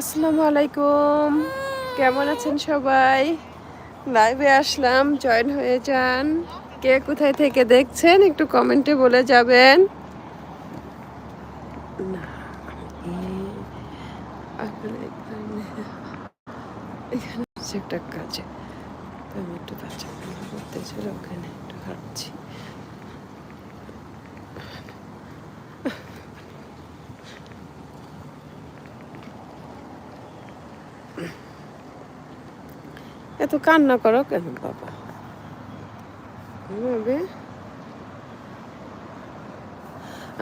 আসসালামু আলাইকুম। কেমন আছেন সবাই? লাইভে আসলাম জয়েন হয়ে যান। কে কোথায় থেকে দেখছেন একটু কমেন্টে বলে যাবেন। এখানে একটা কাজে। আমি একটু বাচ্চা ওখানে একটু হাঁটছি। এত কান্না করো কেন বাবা? এভাবে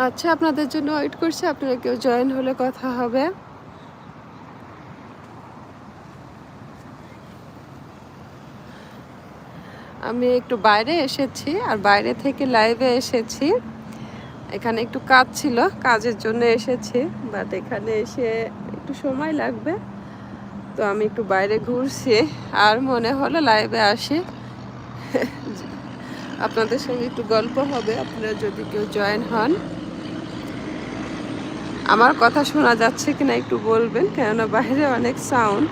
আচ্ছা আপনাদের জন্য ওয়েট করছি আপনারা কেউ জয়েন হলে কথা হবে। আমি একটু বাইরে এসেছি আর বাইরে থেকে লাইভে এসেছি। এখানে একটু কাজ ছিল কাজের জন্য এসেছি বাট এখানে এসে একটু সময় লাগবে। তো আমি একটু বাইরে ঘুরছি, আর মনে হলো লাইভে আসি। আপনাদের সঙ্গে একটু গল্প হবে, আপনারা যদি কেউ জয়েন হন। আমার কথা শোনা যাচ্ছে কিনা একটু বলবেন, কেননা বাইরে অনেক সাউন্ড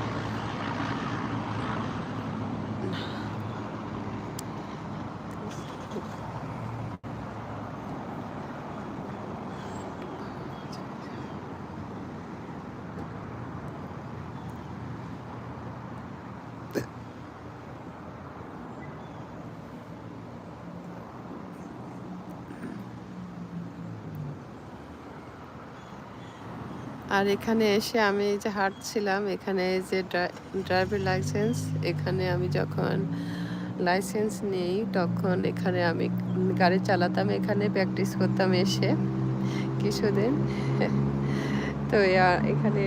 আর এখানে এসে আমি যে হাঁটছিলাম, এখানে যে ড্রাইভিং লাইসেন্স, এখানে আমি যখন লাইসেন্স নেই তখন এখানে আমি গাড়ি চালাতাম, এখানে প্র্যাকটিস করতাম এসে কিছুদিন। তো এখানে